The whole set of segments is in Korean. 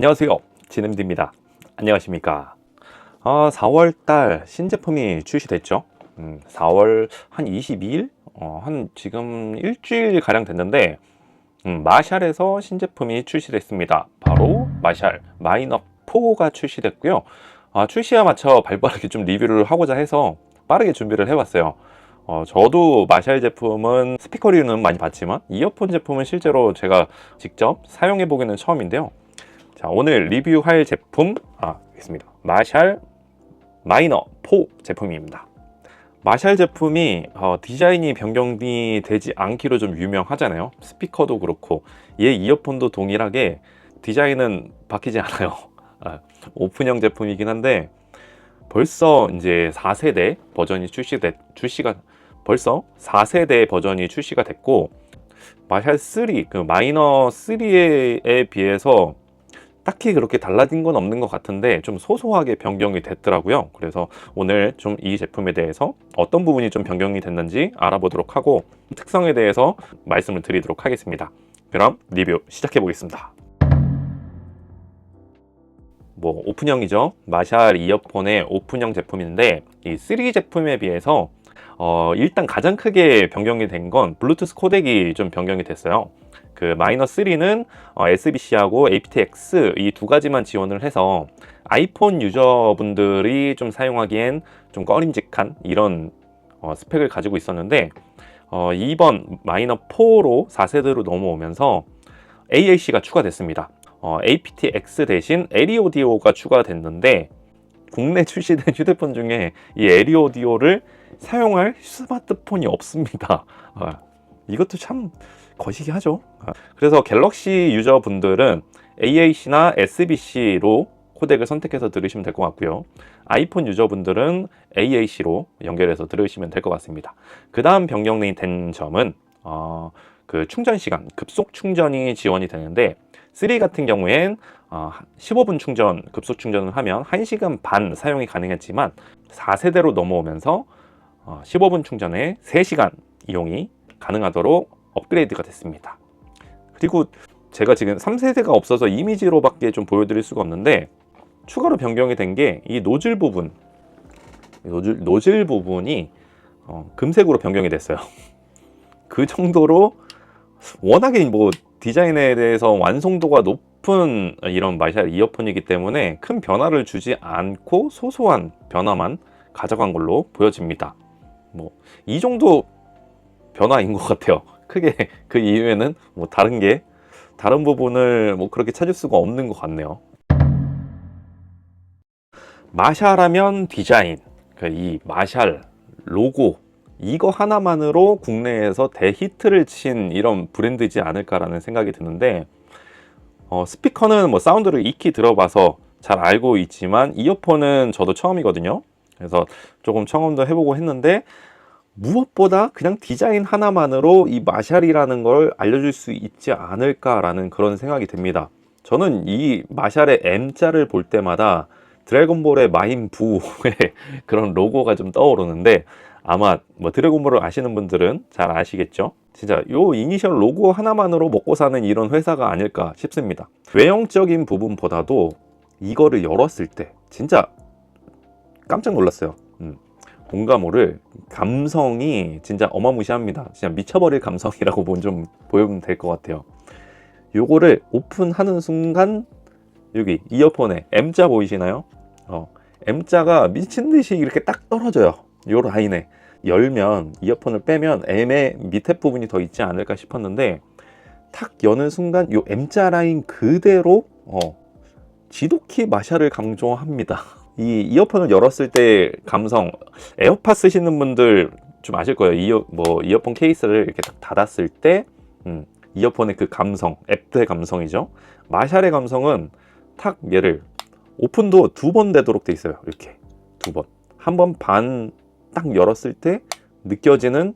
안녕하세요. 진엠디입니다. 안녕하십니까. 아, 4월달 신제품이 출시됐죠. 음, 4월 한 22일? 어, 한 지금 일주일 가량 됐는데, 음, 마샬에서 신제품이 출시됐습니다. 바로 마샬 마이너 4가 출시됐고요. 아, 출시에 맞춰 발빠르게 좀 리뷰를 하고자 해서 빠르게 준비를 해봤어요. 어, 저도 마샬 제품은 스피커류는 많이 봤지만 이어폰 제품은 실제로 제가 직접 사용해 보기는 처음인데요. 자, 오늘 리뷰할 제품 아, 있습니다. 마샬 마이너 4 제품입니다. 마샬 제품이 어, 디자인이 변경이 되지 않기로 좀 유명하잖아요. 스피커도 그렇고 얘 이어폰도 동일하게 디자인은 바뀌지 않아요. 아, 오픈형 제품이긴 한데 벌써 이제 4세대 버전이 출시됐 출시가 벌써 4세대 버전이 출시가 됐고 마샬 3, 그 마이너 3에 비해서 딱히 그렇게 달라진 건 없는 것 같은데 좀 소소하게 변경이 됐더라고요. 그래서 오늘 좀 이 제품에 대해서 어떤 부분이 좀 변경이 됐는지 알아보도록 하고 특성에 대해서 말씀을 드리도록 하겠습니다. 그럼 리뷰 시작해 보겠습니다. 뭐 오픈형이죠. 마샬 이어폰의 오픈형 제품인데 이 3 제품에 비해서 어, 일단 가장 크게 변경이 된 건 블루투스 코덱이 좀 변경이 됐어요. 그 마이너 3는 어, SBC하고 aptX 이 두 가지만 지원을 해서 아이폰 유저분들이 좀 사용하기엔 좀 꺼림직한 이런 어, 스펙을 가지고 있었는데 어, 이번 마이너 4로 4세대로 넘어오면서 AAC가 추가됐습니다. 어, aptX 대신 에리오디오가 추가됐는데 국내 출시된 휴대폰 중에 이 에리오디오를 사용할 스마트폰이 없습니다. 아, 이것도 참 거시기 하죠. 아, 그래서 갤럭시 유저분들은 AAC나 SBC로 코덱을 선택해서 들으시면 될 것 같고요. 아이폰 유저분들은 AAC로 연결해서 들으시면 될 것 같습니다. 그 다음 변경이 된 점은 어, 그 충전 시간, 급속 충전이 지원이 되는데 3 같은 경우엔 어, 15분 충전, 급속 충전을 하면 1시간 반 사용이 가능했지만 4세대로 넘어오면서 어, 15분 충전에 3시간 이용이 가능하도록 업그레이드가 됐습니다. 그리고 제가 지금 3세대가 없어서 이미지로밖에 좀 보여드릴 수가 없는데 추가로 변경이 된 게 이 노즐 부분 노즐, 노즐 부분이 어, 금색으로 변경이 됐어요. 그 정도로 워낙에 뭐 디자인에 대해서 완성도가 높은 이런 마샬 이어폰이기 때문에 큰 변화를 주지 않고 소소한 변화만 가져간 걸로 보여집니다. 뭐 이 정도 변화인 것 같아요. 크게 그 이후에는 뭐 다른 게 다른 부분을 뭐 그렇게 찾을 수가 없는 것 같네요. 마샬하면 디자인, 그이 마샬 로고 이거 하나만으로 국내에서 대히트를 친 이런 브랜드지 않을까라는 생각이 드는데 어, 스피커는 뭐 사운드를 익히 들어봐서 잘 알고 있지만 이어폰은 저도 처음이거든요. 그래서 조금 청음도 해보고 했는데 무엇보다 그냥 디자인 하나만으로 이 마샬이라는 걸 알려줄 수 있지 않을까라는 그런 생각이 듭니다. 저는 이 마샬의 M자를 볼 때마다 드래곤볼의 마인부의 그런 로고가 좀 떠오르는데 아마 뭐 드래곤볼을 아시는 분들은 잘 아시겠죠? 진짜 요 이니셜 로고 하나만으로 먹고 사는 이런 회사가 아닐까 싶습니다. 외형적인 부분보다도 이거를 열었을 때 진짜 깜짝 놀랐어요. 음. 본가모를 감성이 진짜 어마무시합니다. 진짜 미쳐버릴 감성이라고 좀 보여면 될 것 같아요. 요거를 오픈하는 순간 여기 이어폰에 M자 보이시나요? 어, M자가 미친 듯이 이렇게 딱 떨어져요. 요 라인에 열면 이어폰을 빼면 M의 밑에 부분이 더 있지 않을까 싶었는데 탁 여는 순간 요 M자 라인 그대로 어, 지독히 마샬을 강조합니다. 이 이어폰을 열었을 때 감성 에어팟 쓰시는 분들 좀 아실 거예요. 이어 뭐 이어폰 케이스를 이렇게 딱 닫았을 때 음, 이어폰의 그 감성, 앱의 감성이죠. 마샬의 감성은 탁 얘를 오픈도 두 번 되도록 돼 있어요. 이렇게 두 번. 한 번 반 딱 열었을 때 느껴지는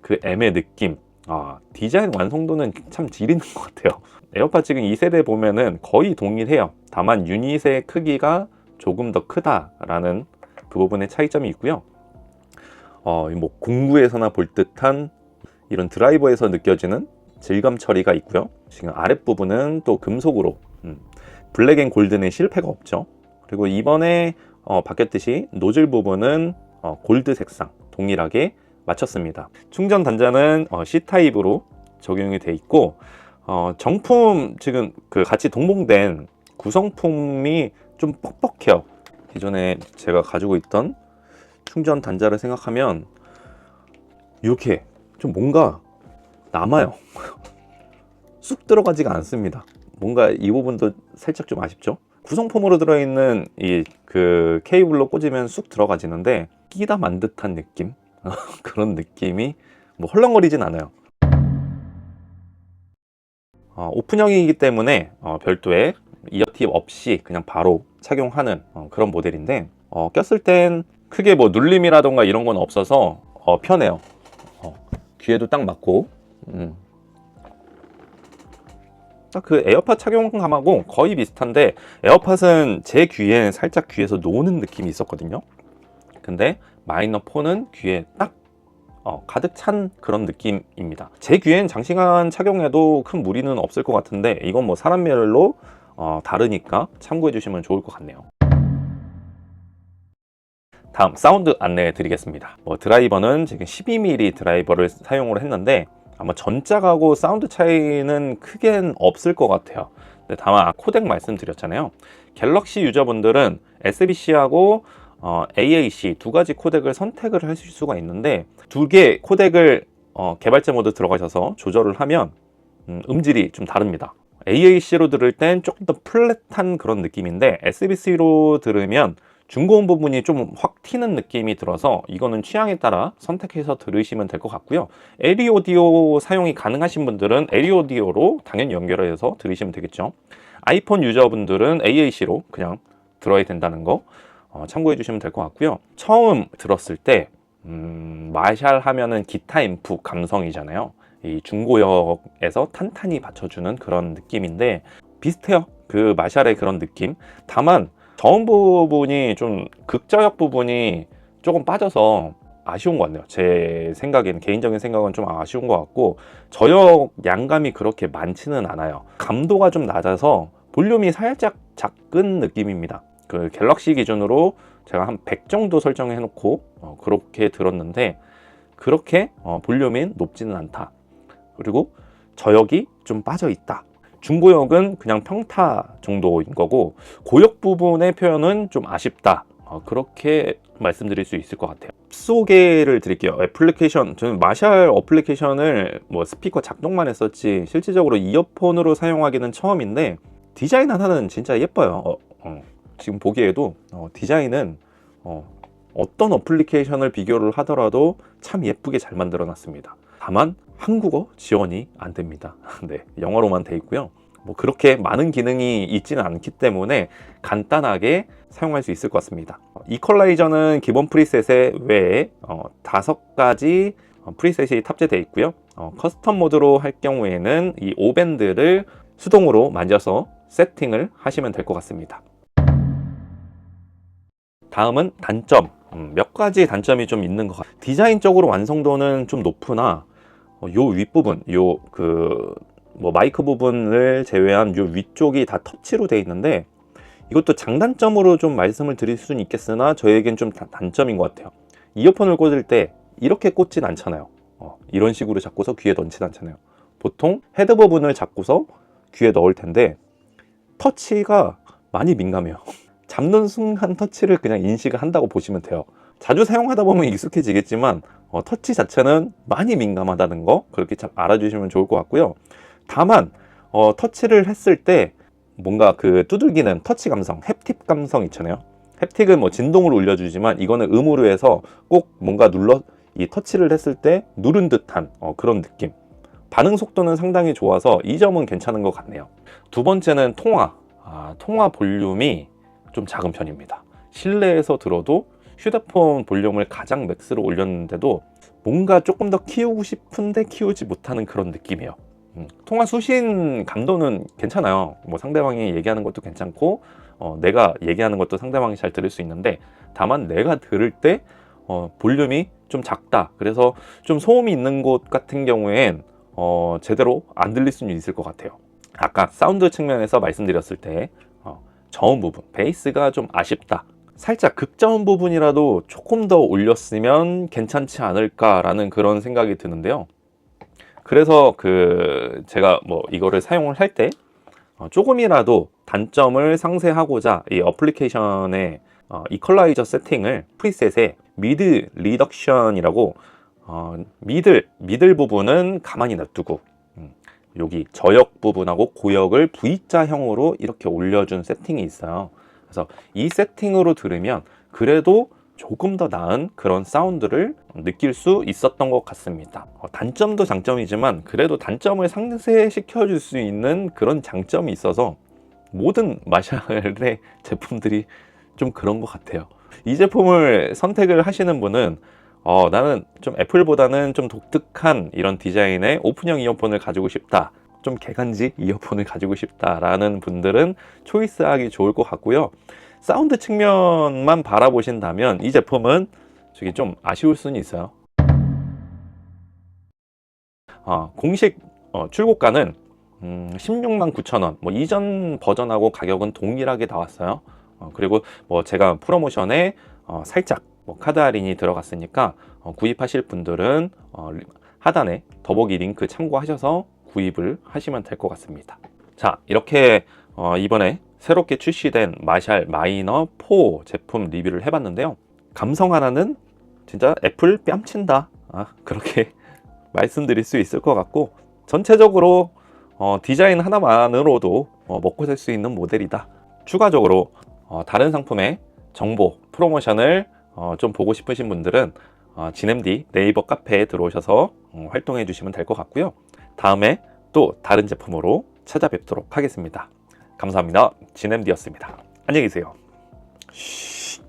그 M의 느낌. 아, 디자인 완성도는 참 지리는 것 같아요. 에어팟 지금 2세대 보면은 거의 동일해요. 다만 유닛의 크기가 조금 더 크다라는 그 부분의 차이점이 있고요. 어, 뭐 공구에서나 볼 듯한 이런 드라이버에서 느껴지는 질감 처리가 있고요. 지금 아랫부분은 또 금속으로 음, 블랙 앤 골드는 실패가 없죠. 그리고 이번에 어, 바뀌었듯이 노즐 부분은 어, 골드 색상 동일하게 맞췄습니다. 충전 단자는 어, C 타입으로 적용이 돼 있고 어, 정품 지금 그 같이 동봉된 구성품이 좀 뻑뻑해요. 기존에 제가 가지고 있던 충전 단자를 생각하면 이렇게 좀 뭔가 남아요. 쑥 들어가지가 않습니다. 뭔가 이 부분도 살짝 좀 아쉽죠? 구성품으로 들어있는 이 그 케이블로 꽂으면 쑥 들어가지는데 끼다 만 듯한 느낌? 그런 느낌이 뭐 헐렁거리진 않아요. 어, 오픈형이기 때문에 어, 별도의 이어팁 없이 그냥 바로 착용하는 어, 그런 모델인데 어, 꼈을 땐 크게 뭐 눌림이라던가 이런 건 없어서 어, 편해요. 어, 귀에도 딱 맞고 음. 딱그 에어팟 착용감하고 거의 비슷한데 에어팟은 제 귀에 살짝 귀에서 노는 느낌이 있었거든요. 근데 마이너 폰은 귀에 딱 어, 가득 찬 그런 느낌입니다. 제 귀엔 장시간 착용해도 큰 무리는 없을 것 같은데 이건 뭐 사람별로 어, 다르니까 참고해 주시면 좋을 것 같네요. 다음 사운드 안내해 드리겠습니다. 뭐 드라이버는 지금 12mm 드라이버를 사용을 했는데 아마 전작하고 사운드 차이는 크게는 없을 것 같아요. 근데 다만 코덱 말씀드렸잖아요. 갤럭시 유저분들은 SBC하고 어, AAC 두 가지 코덱을 선택을 하실 수가 있는데 두 개 코덱을 어, 개발자 모드 들어가셔서 조절을 하면 음, 음질이 좀 다릅니다. AAC로 들을 땐 조금 더 플랫한 그런 느낌인데 SBC로 들으면 중고음 부분이 좀 확 튀는 느낌이 들어서 이거는 취향에 따라 선택해서 들으시면 될 것 같고요. 에리 오디오 사용이 가능하신 분들은 에리 오디오로 당연히 연결해서 들으시면 되겠죠. 아이폰 유저분들은 AAC로 그냥 들어야 된다는 거 어, 참고해 주시면 될 것 같고요. 처음 들었을 때 음, 마샬 하면은 기타 앰프 감성이잖아요. 이 중고역에서 탄탄히 받쳐주는 그런 느낌인데 비슷해요. 그 마샬의 그런 느낌. 다만 저음 부분이 좀 극저역 부분이 조금 빠져서 아쉬운 것 같네요. 제 생각에는 개인적인 생각은 좀 아쉬운 것 같고 저역 양감이 그렇게 많지는 않아요. 감도가 좀 낮아서 볼륨이 살짝 작은 느낌입니다. 그 갤럭시 기준으로 제가 한 100 정도 설정해 놓고 어, 그렇게 들었는데 그렇게 어, 볼륨이 높지는 않다. 그리고 저역이 좀 빠져 있다. 중고역은 그냥 평타 정도인 거고 고역 부분의 표현은 좀 아쉽다. 어, 그렇게 말씀드릴 수 있을 것 같아요. 소개를 드릴게요. 애플리케이션 저는 마샬 어플리케이션을 뭐 스피커 작동만 했었지 실질적으로 이어폰으로 사용하기는 처음인데 디자인 하나는 진짜 예뻐요. 어, 어. 지금 보기에도 어, 디자인은 어, 어떤 어플리케이션을 비교를 하더라도 참 예쁘게 잘 만들어 놨습니다. 다만 한국어 지원이 안 됩니다. 네, 영어로만 돼 있고요. 뭐 그렇게 많은 기능이 있지는 않기 때문에 간단하게 사용할 수 있을 것 같습니다. 이퀄라이저는 기본 프리셋에 외에 어, 다섯 가지 어, 프리셋이 탑재되어 있고요. 어, 커스텀 모드로 할 경우에는 이 오밴드를 수동으로 만져서 세팅을 하시면 될 것 같습니다. 다음은 단점. 음, 몇 가지 단점이 좀 있는 것 같아요. 디자인적으로 완성도는 좀 높으나 어, 요 윗부분, 요 그 뭐 마이크 부분을 제외한 요 위쪽이 다 터치로 되어 있는데 이것도 장단점으로 좀 말씀을 드릴 수는 있겠으나 저에겐 좀 다- 단점인 것 같아요. 이어폰을 꽂을 때 이렇게 꽂진 않잖아요. 어, 이런 식으로 잡고서 귀에 넣진 않잖아요. 보통 헤드 부분을 잡고서 귀에 넣을 텐데 터치가 많이 민감해요. 잡는 순간 터치를 그냥 인식을 한다고 보시면 돼요. 자주 사용하다 보면 익숙해지겠지만 어, 터치 자체는 많이 민감하다는 거 그렇게 참 알아주시면 좋을 것 같고요. 다만 어, 터치를 했을 때 뭔가 그 두들기는 터치 감성, 햅틱 감성 있잖아요. 햅틱은 뭐 진동을 울려주지만 이거는 음으로 해서 꼭 뭔가 눌러 이 터치를 했을 때 누른 듯한 어, 그런 느낌. 반응 속도는 상당히 좋아서 이 점은 괜찮은 것 같네요. 두 번째는 통화. 아, 통화 볼륨이 좀 작은 편입니다. 실내에서 들어도 휴대폰 볼륨을 가장 맥스로 올렸는데도 뭔가 조금 더 키우고 싶은데 키우지 못하는 그런 느낌이에요. 음, 통화 수신 감도는 괜찮아요. 뭐 상대방이 얘기하는 것도 괜찮고 어, 내가 얘기하는 것도 상대방이 잘 들을 수 있는데 다만 내가 들을 때 어, 볼륨이 좀 작다. 그래서 좀 소음이 있는 곳 같은 경우엔 어, 제대로 안 들릴 수는 있을 것 같아요. 아까 사운드 측면에서 말씀드렸을 때 저음 부분, 베이스가 좀 아쉽다. 살짝 극저음 부분이라도 조금 더 올렸으면 괜찮지 않을까라는 그런 생각이 드는데요. 그래서 그 제가 뭐 이거를 사용을 할때 어, 조금이라도 단점을 상쇄하고자 이 어플리케이션의 어, 이퀄라이저 세팅을 프리셋에 미드 리덕션이라고 어, 미들 미들 부분은 가만히 놔두고 음, 여기 저역 부분하고 고역을 V자형으로 이렇게 올려준 세팅이 있어요. 그래서 이 세팅으로 들으면 그래도 조금 더 나은 그런 사운드를 느낄 수 있었던 것 같습니다. 어, 단점도 장점이지만 그래도 단점을 상쇄시켜 줄 수 있는 그런 장점이 있어서 모든 마샬의 제품들이 좀 그런 것 같아요. 이 제품을 선택을 하시는 분은 어, 나는 좀 애플보다는 좀 독특한 이런 디자인의 오픈형 이어폰을 가지고 싶다. 좀 개간지 이어폰을 가지고 싶다라는 분들은 초이스하기 좋을 것 같고요. 사운드 측면만 바라보신다면 이 제품은 저기 좀 아쉬울 수는 있어요. 어, 공식 어, 출고가는 음, 16만 9천 원. 뭐 이전 버전하고 가격은 동일하게 나왔어요. 어, 그리고 뭐 제가 프로모션에 어, 살짝 뭐 카드 할인이 들어갔으니까 어, 구입하실 분들은 어, 리- 하단에 더보기 링크 참고하셔서 구입을 하시면 될 것 같습니다. 자, 이렇게 어, 이번에 새롭게 출시된 마샬 마이너 4 제품 리뷰를 해봤는데요. 감성 하나는 진짜 애플 뺨친다. 아, 그렇게 말씀드릴 수 있을 것 같고 전체적으로 어, 디자인 하나만으로도 어, 먹고 살 수 있는 모델이다. 추가적으로 어, 다른 상품의 정보, 프로모션을 어, 좀 보고 싶으신 분들은 어, 진MD 네이버 카페에 들어오셔서 어, 활동해 주시면 될 것 같고요. 다음에 또 다른 제품으로 찾아뵙도록 하겠습니다. 감사합니다. 진MD였습니다. 안녕히 계세요. 쉬.